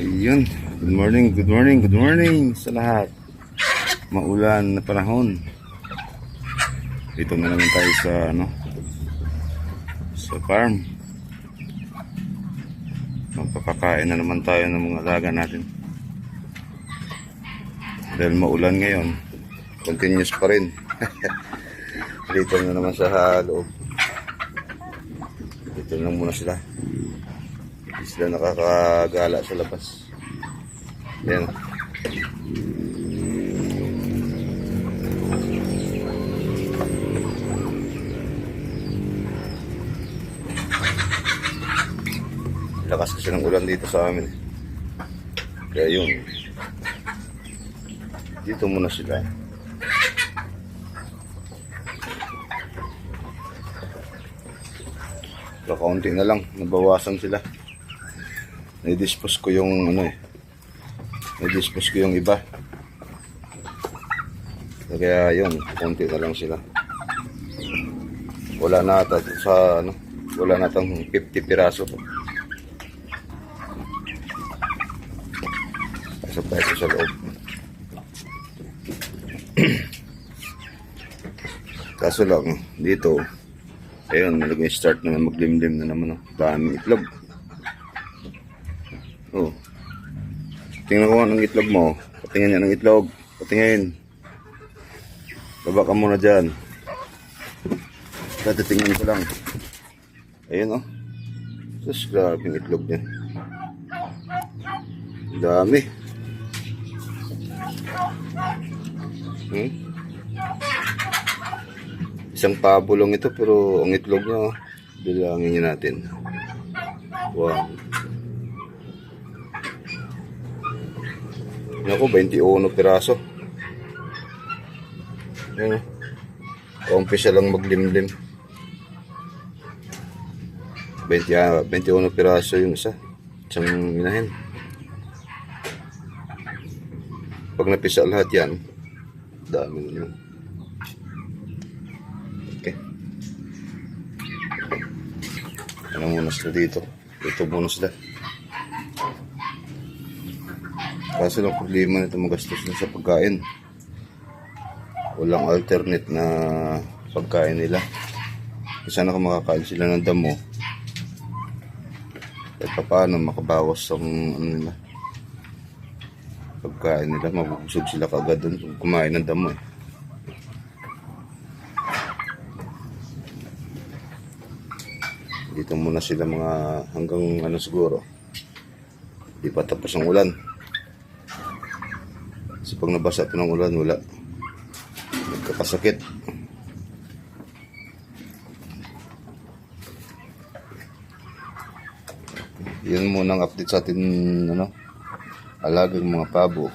Ayun. Good morning, good morning, good morning sa lahat. Maulan na panahon. Dito na naman tayo sa ano sa farm. Magpapakain na naman tayo ng mga alaga natin. Dahil maulan ngayon, continuous pa rin. Dito na naman sa loob. Dito lang muna sila. Hindi sila nakakagala sa labas. Yan. Lakas kasi ng ulan dito sa amin. Kaya yun. Dito muna sila. Kakaunti na lang. Nabawasan sila. Nai-dispose ko yung ano eh. Nai-dispose ko yung iba. Kaya yun, konti na lang sila. Wala na ata sa ano, wala na tang 50 piraso. Pasok tayo sa loob. Kaso lang, dito, ayun, nag-start na maglimlim na naman. Oh. Daming itlog. Oh. Tingnan ko ng itlog mo. Patingin niya ng itlog. Patingin. Baba ka muna dyan. Tatitingin ko lang. Ayun oh. Sus, grabe yung itlog niya. Dami. Hmm? Isang pabo lang ito pero ang itlog niya, oh, bilangin niya natin. Wow. Naku, 21 piraso. Yan. Umpisa lang maglimlim. 20, ah, 21 piraso yung isa. Isang inahin. Pag napisa lahat yan, dami yun. Okay. Ano muna sila dito? Dito muna sila. Kaso lang problema nito magastos na sa pagkain. Walang alternate na pagkain nila. Sana kung makakain sila ng damo, kahit pa paano makabawas ang ano nila. Pagkain nila, mabubusog sila kagad dun kung kumain ng damo eh. Dito muna sila mga hanggang ano siguro. Di pa tapos ang ulan. Kasi pag nabasa ito ng ulan, wala. Nagkakasakit. Yun muna ang update sa atin, ano, alagang mga pabo.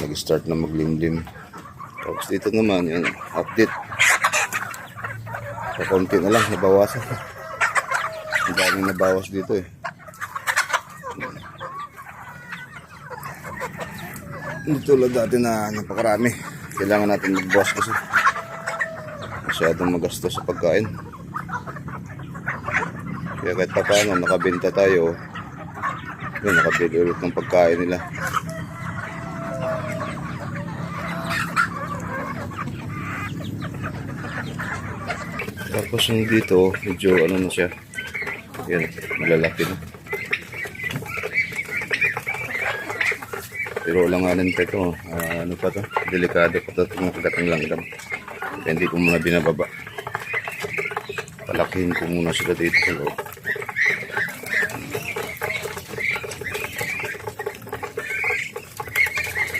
Nag-start na maglimlim. Tapos dito naman, yun, update. Sa konti na lang, nabawasan. Ang daming nabawas dito eh. Hindi tulad dati na napakarami. Kailangan natin magbawas kasi. Masyadong magastos sa pagkain. Kaya kahit pa paano, nakabenta tayo. Yun, nakabili ulit ng pagkain nila. Tapos yung dito, medyo ano na siya. Yan, malalaki na. Pero lang nga pa ito. ah, ano pa to? Delikado pa ito itong kagatang langgam. Kaya hindi ko muna binababa. Palakihin ko muna sila dito sa loob.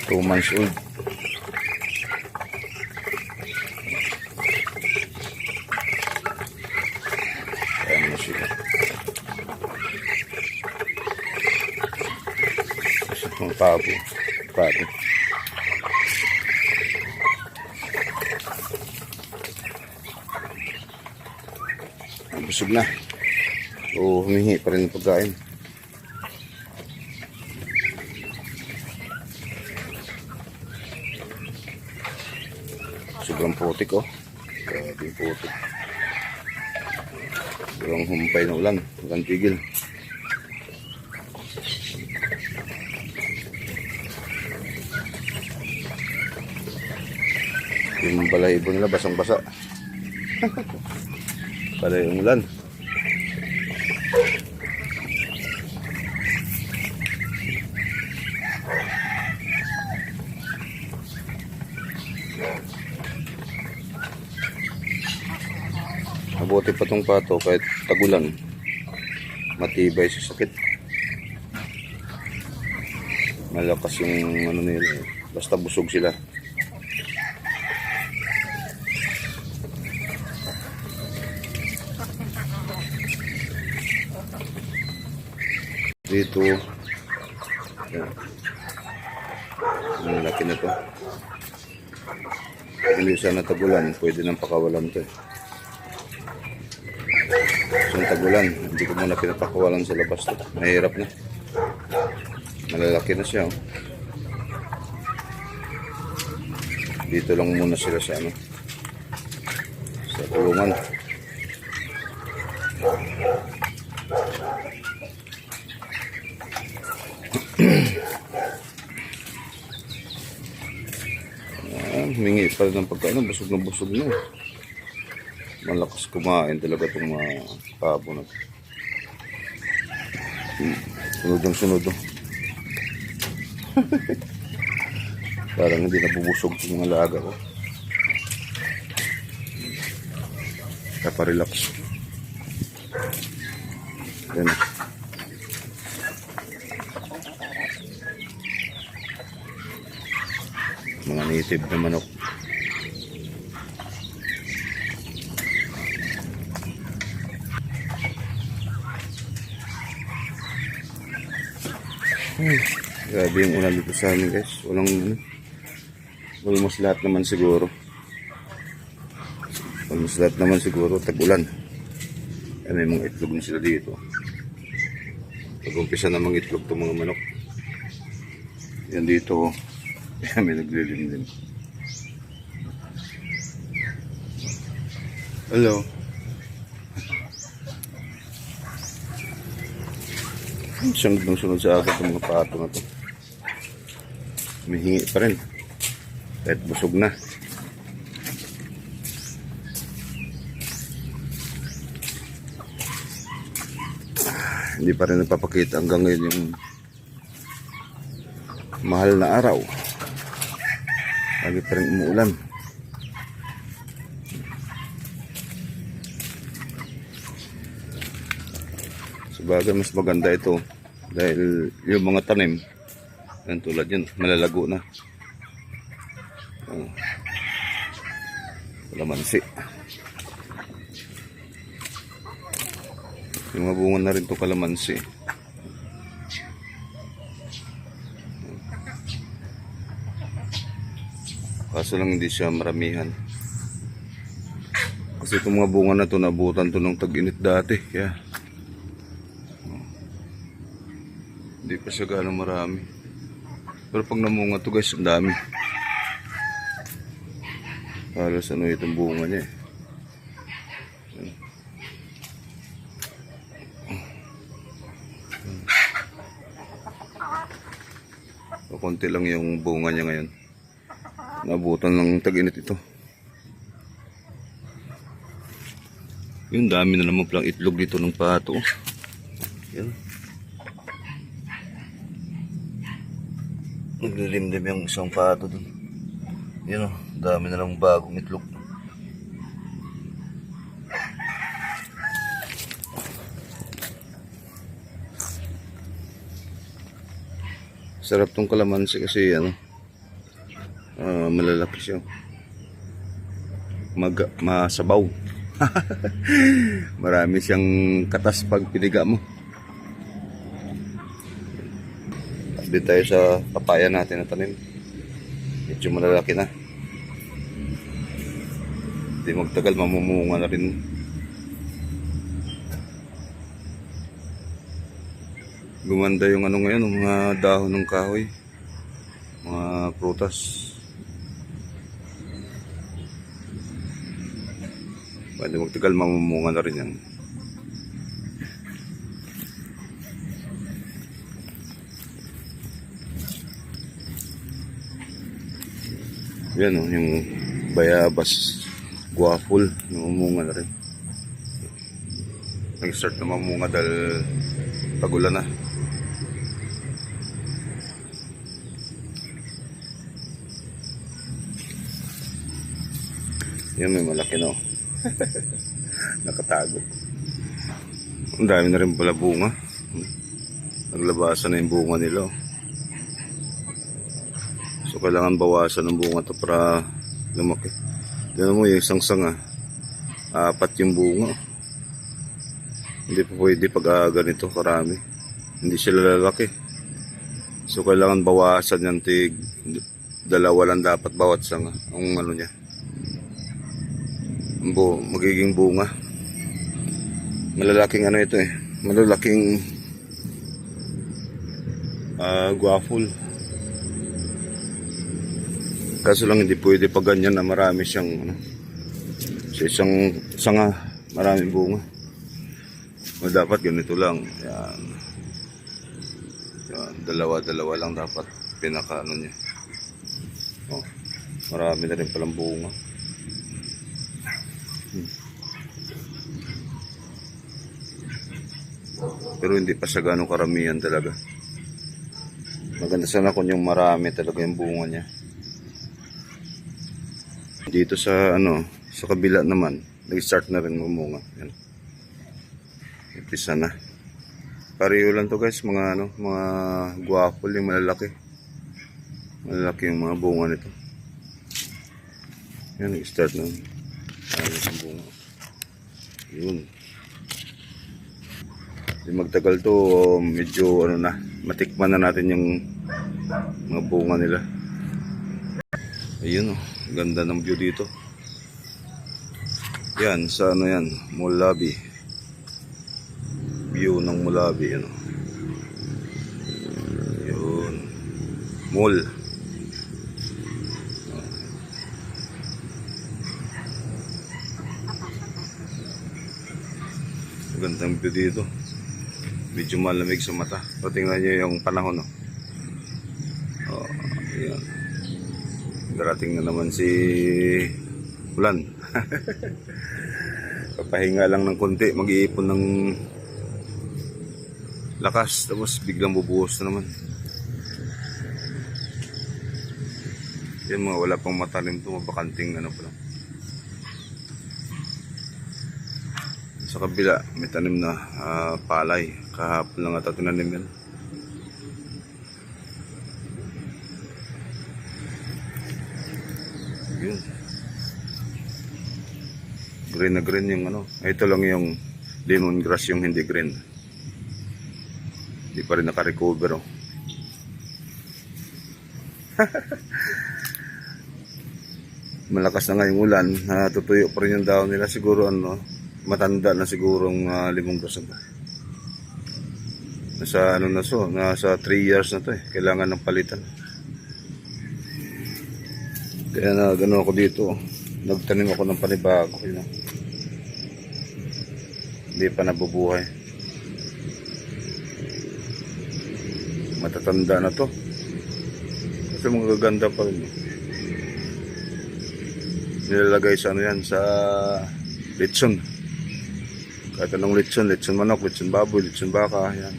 Two months old. Ayan na sila. Itong pabo. Pabo. Busog na. O humihi pa rin ng pagkain. Sobrang putik oh. Grabe putik. Walang humpay na ulan. Walang tigil. Yung balahibo nila basang-basa. Para yung ulan. Mabuti pa tong pato kahit tagulan. Matibay sa sakit. Malakas yung ano nila. Basta busog sila. Dito. Yan. Ang laki na to. Hindi sana tagulan. Pwede nang pakawalan to eh. Yung tagulan, hindi ko muna pinapakawalan sa labas to. Mahirap na. Malalaki na siya. Oh. Dito lang muna sila sa ano. Sa kulungan humingi pa rin ng pagkain. Busog na busog na. Malakas kumain talaga itong mga pabo na. Hmm, Sunodong sunod. oh. Parang hindi nabubusog yung mga laga ko. Kapa-relax. Yan. Mga native na manok. Grabe yung ulan dito sa amin guys. Walang ano. Almost lahat naman siguro. Almost lahat naman siguro tag-ulan. Kaya may mga itlog na sila dito. Pag-umpisa namang itlog itong mga manok. Yan dito. oh. May naglilimlim. Hello. Sunod ng sunod sa akin itong mga pato na to. Humihingi pa rin. Kahit busog na. Ah, Hindi pa rin nagpapakita hanggang ngayon yung mahal na araw. Lagi pa rin umuulan. Sabagay mas maganda ito dahil yung mga tanim yan tulad yun malalago na. Oh. kalamansi yung mga bunga na rin to kalamansi. Kaso lang hindi siya maramihan. Kasi itong mga bunga na to nabutan to ng tag-init dati kaya Hindi pa siya gano'ng marami. Pero pag namunga to guys, ang dami. Halos ano itong bunga niya eh. So, konti lang yung bunga niya ngayon. Nabutan ng tag-init ito. Yung dami na naman palang itlog dito ng pato. Yan. Naglilimlim yung isang pato dun. Yun o, dami na lang bagong itlog. Sarap tong kalamansi kasi ano, ah, malalaki siya. Mag, masabaw. Marami siyang katas pag piniga mo. Update tayo sa papaya natin na tanim. Medyo malalaki na. Hindi magtagal, mamumunga na rin. Gumanda yung ano ngayon, yung mga dahon ng kahoy. Mga prutas. Pwede magtagal, mamumunga na rin yan. Yan o, yung bayabas guwapol, namumunga na rin. Nag-start na mamunga dahil tagulan na. Yan may malaki no. Nakatago. Ang dami na rin pala bunga. Naglabasan na yung bunga nila. oh. Kailangan bawasan ng bunga to para lumaki. Tignan mo yung isang sanga. Apat yung bunga. Hindi pa pwede pag ah, ganito karami. Hindi sila lalaki. So kailangan bawasan yan tig dalawa lang dapat bawat sanga. Ang ano niya. Bu magiging bunga. Malalaking ano ito eh. Malalaking ah guwaful. Kaso lang hindi pwede pa ganyan na marami siyang ano, sa isang sanga maraming bunga. O dapat ganito lang. Yan. Yan. Dalawa-dalawa lang dapat pinaka ano niya. Oh, marami na rin palang bunga. Hmm. Pero hindi pa siya ganong karamihan talaga. Maganda sana kung yung marami talaga yung bunga niya. Dito sa ano, sa kabila naman, nag-start na rin mamunga. Yan. Umpisa na. Pareho lang to guys, mga ano, mga guwapol yung malalaki. Malalaki yung mga bunga nito. Yan, nag-start na. Ayos ang bunga. Yun. Di magtagal to, medyo ano na, matikman na natin yung mga bunga nila. Ayun oh, ganda ng view dito. Yan, sa ano yan, Mulabi. View ng Mulabi, ano. Yun. Mall. Gandang view dito. Medyo malamig sa mata. O tingnan nyo yung panahon, no. Darating na naman si Ulan. Papahinga lang ng konti, mag-iipon ng lakas, tapos biglang bubuhos na naman. Yan mga wala pang matalim to, mabakanting ano pa lang. Sa kabila, may tanim na ah, palay. Kahapon lang ata tinanim yan. Yun. Green na green yung ano. Ito lang yung lemongrass yung hindi green. Hindi pa rin naka-recover oh. Malakas na nga yung ulan. Natutuyo pa rin yung daon nila. Siguro ano, matanda na sigurong uh, lemongrass na. Nasa ano na so, nasa 3 years na to eh. Kailangan ng palitan. Kaya na gano'n ako dito. Nagtanim ako ng panibago. Yun, oh. Hindi pa nabubuhay. Matatanda na to. Kasi magaganda pa rin. Nilalagay sa ano yan, sa litson. Kahit anong litson, litson manok, litson baboy, litson baka, yan.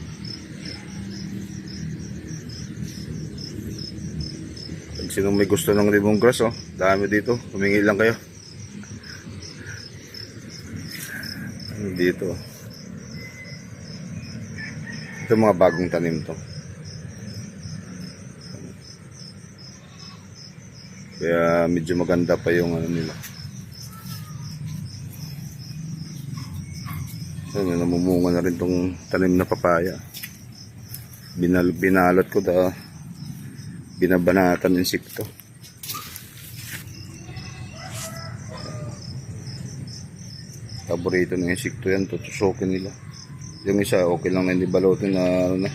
Pag sinong may gusto ng lemongrass, oh, dami dito. Humingi lang kayo. Dito. Ito mga bagong tanim to. Kaya medyo maganda pa yung ano nila. So, may namumunga na rin tong tanim na papaya. Binal binalot ko da binabanatan insekto. Paborito ng insekto yan, tutusokin nila. Yung isa, okay lang na hindi balutin na ano na.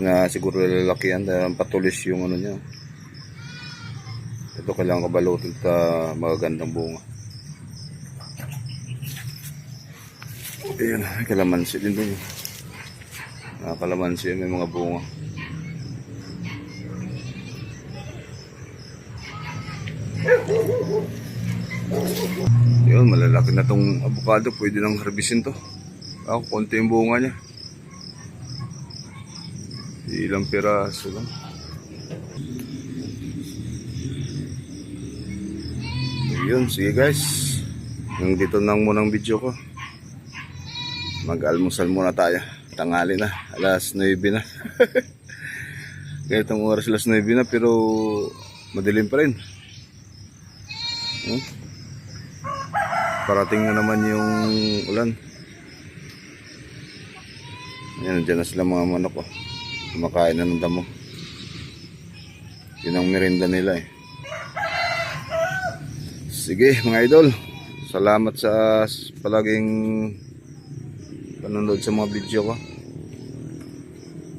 Na siguro lalaki yan, dahil patulis yung ano niya. Ito kailangan ko balutin sa magagandang bunga. May kalamansi din doon. Ah, kalamansi, may mga bunga. Yun, malalaki na tong avocado. Pwede nang harbisin to. Ako, konti yung bunga niya. Ilang piraso lang. Yun, sige guys. Yung dito nang munang video ko. Mag-almusal muna tayo. Tangali na. Alas 9 na. Ganitong oras alas 9 na pero madilim pa rin. Hmm? Parating na naman yung ulan. Yan, dyan na sila mga manok. Oh. Kumakain na ng damo. Yun ang merinda nila eh. Sige mga idol. Salamat sa palaging panonood sa mga video ko.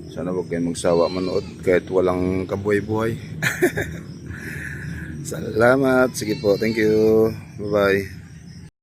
Sana huwag kayong magsawa manood kahit walang kabuhay-buhay. Salamat. Sige po. Thank you. Bye-bye.